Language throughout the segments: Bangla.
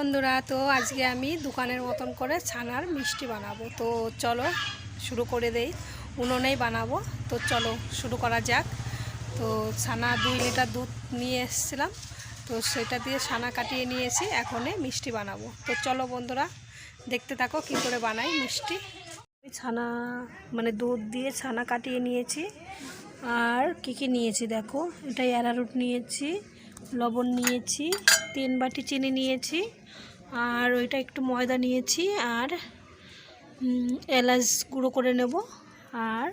বন্ধুরা, তো আজকে আমি দোকানের মতন করে ছানার মিষ্টি বানাবো। তো চলো শুরু করে দেই। উনুনেই বানাবো। তো চলো শুরু করা যাক। তো ছানা দুই লিটার দুধ নিয়ে এসেছিলাম। তো সেটা দিয়ে ছানা কাটিয়ে নিয়েছি। এখনই মিষ্টি বানাবো। তো চলো বন্ধুরা, দেখতে থাকো কী করে বানাই মিষ্টি। ছানা মানে দুধ দিয়ে ছানা কাটিয়ে নিয়েছি। আর কি কি নিয়েছি দেখো? এটা অ্যারারুট নিয়েছি। লবণ নিয়েছি, তিন বাটি চিনি নিয়েছি, আর ওইটা একটু ময়দা নিয়েছি, আর এলাচ গুঁড়ো করে নেব, আর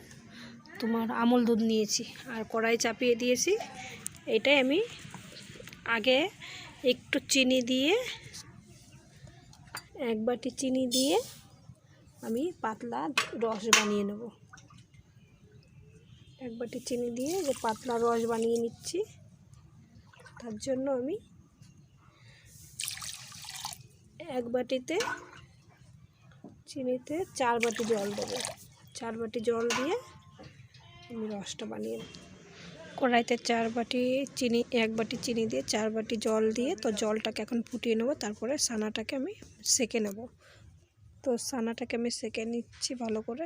তোমার আমল দুধ নিয়েছি, আর কড়াই চাপিয়ে দিয়েছি। এটাই আমি আগে একটু চিনি দিয়ে, এক বাটি চিনি দিয়ে আমি পাতলা রস বানিয়ে নেব। এক বাটি চিনি দিয়ে যে পাতলা রস বানিয়ে নিচ্ছি। তার জন্য আমি এক বাটিতে চিনিতে চার বাটি জল দেবো। চার বাটি জল দিয়ে আমি রসটা বানিয়ে কড়াইতে চার বাটি চিনি, এক বাটি চিনি দিয়ে চার বাটি জল দিয়ে তো জলটাকে এখন ফুটিয়ে নেব, তারপরে সানাটাকে আমি সেকে নেব। তো সানাটাকে আমি সেকে নিচ্ছি ভালো করে।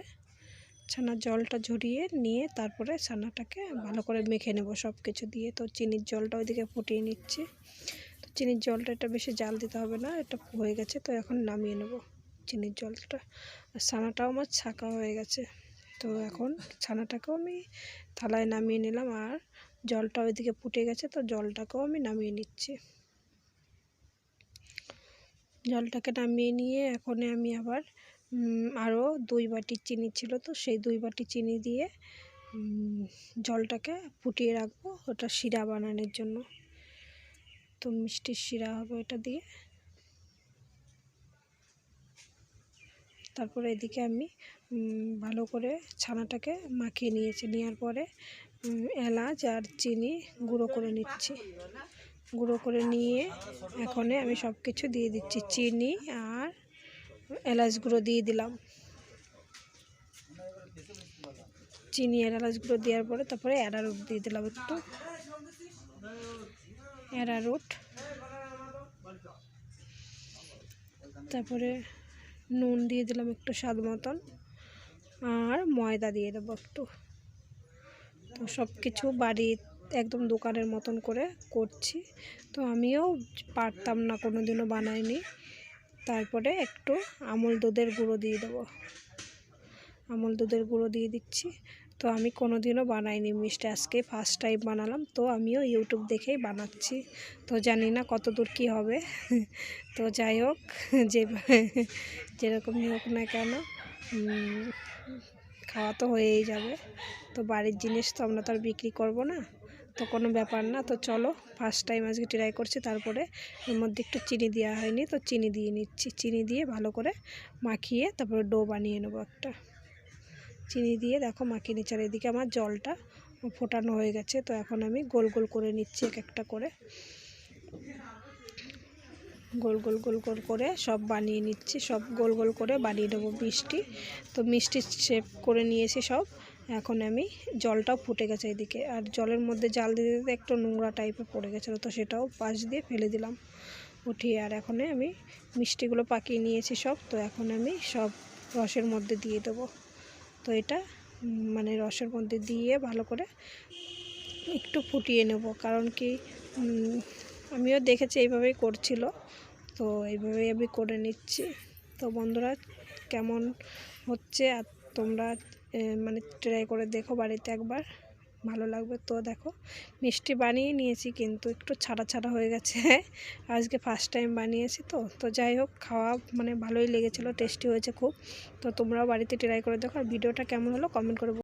ছানার জলটা ঝরিয়ে নিয়ে তারপরে ছানাটাকে ভালো করে মেখে নেব সব কিছু দিয়ে। তো চিনির জলটা ওইদিকে ফুটিয়ে নিচ্ছি। তো চিনির জলটা এটা বেশি জাল দিতে হবে না, এটা হয়ে গেছে। তো এখন নামিয়ে নেব চিনির জলটা। আর ছানাটাও আমার ছাকা হয়ে গেছে। তো এখন ছানাটাকেও আমি থালায় নামিয়ে নিলাম আর জলটা ওইদিকে ফুটে গেছে, তো জলটাকেও আমি নামিয়ে নিচ্ছি। জলটাকে নামিয়ে নিয়ে এখন আমি আবার আরও দুই বাটি চিনি ছিল তো, সেই দুই বাটি চিনি দিয়ে জলটাকে ফুটিয়ে রাখব, ওটা শিরা বানানোর জন্য। তো মিষ্টির শিরা হবে ওটা দিয়ে। তারপরে এদিকে আমি ভালো করে ছানাটাকে মাখিয়ে নিয়েছি। নেওয়ার পরে এলাচ আর চিনি গুঁড়ো করে নিচ্ছি। গুঁড়ো করে নিয়ে এখনে আমি সব কিছু দিয়ে দিচ্ছি। চিনি আর এলাচ গুঁড়ো দিয়ে দিলাম। চিনি আর এলাচ গুঁড়ো দেওয়ার পরে তারপরে অ্যারারুট দিয়ে দিলাম একটু। অ্যারারুট তারপরে নুন দিয়ে দিলাম একটু স্বাদ মতন। আর ময়দা দিয়ে দেবো একটু। তো সব কিছু বাড়ি একদম দোকানের মতন করে করছি। তো আমিও পারতাম না কোনো দিনও বানাইনি। তারপরে একটু আমল দুধের গুঁড়ো দিয়ে দেবো। আমল দুধের গুঁড়ো দিয়ে দিচ্ছি। তো আমি কোনো দিনও বানাইনি মিষ্টি, আজকে ফার্স্ট টাইম বানালাম। তো আমিও ইউটিউব দেখেই বানাচ্ছি। তো জানি না কত দূর কী হবে। তো যাই হোক, যে যেরকমই হোক না কেন খাওয়া তো হয়েই যাবে। তো বাড়ির জিনিস তো আমরা তো আর বিক্রি করব না। তো কোনো ব্যাপার না। তো চলো ফার্স্ট টাইম আজকে ট্রাই করছি, তারপরে এর মধ্যে একটু চিনি দেওয়া হয়নি, তো চিনি দিয়ে নিচ্ছি। চিনি দিয়ে ভালো করে মাখিয়ে তারপরে ডো বানিয়ে নেব একটা। চিনি দিয়ে দেখো মাখিয়ে নিচ্ছি। আর এদিকে আমার জলটা ফোটানো হয়ে গেছে, তো এখন আমি গোল গোল করে নিচ্ছি এক একটা করে। গোল গোল গোল গোল করে সব বানিয়ে নিচ্ছি, সব গোল গোল করে বানিয়ে নেব মিষ্টি। তো মিষ্টি শেপ করে নিয়েছি সব। এখন আমি জলটাও ফুটে গেছে এদিকে। আর জলের মধ্যে জাল দিতে দিতে একটু নোংরা টাইপের পড়ে গেছিল, তো সেটাও পাশ দিয়ে ফেলে দিলাম উঠিয়ে। আর এখন আমি মিষ্টিগুলো পাকিয়ে নিয়েছি সব, তো এখন আমি সব রসের মধ্যে দিয়ে দেবো। তো এটা মানে রসের মধ্যে দিয়ে ভালো করে একটু ফুটিয়ে নেব, কারণ কি আমিও দেখেছি এইভাবেই করছিল, তো এইভাবেই আমি করে নিচ্ছি। তো বন্ধুরা, কেমন হচ্ছে? আর তোমরা মানে ট্রাই করে দেখো বাড়িতে একবার। ভালো লাগবে তো দেখো। মিষ্টি বানিয়ে নিয়েছি কিন্তু একটু ছাড়া ছাড়া হয়ে গেছে। আজকে ফার্স্ট টাইম বানিয়েছি তো। তো যাই হোক, খাওয়া মানে ভালোই লেগেছিলো টেস্টি হয়েছে খুব। তো তোমরাও বাড়িতে ট্রাই করে দেখো। আর ভিডিওটা কেমন হলো কমেন্ট করে।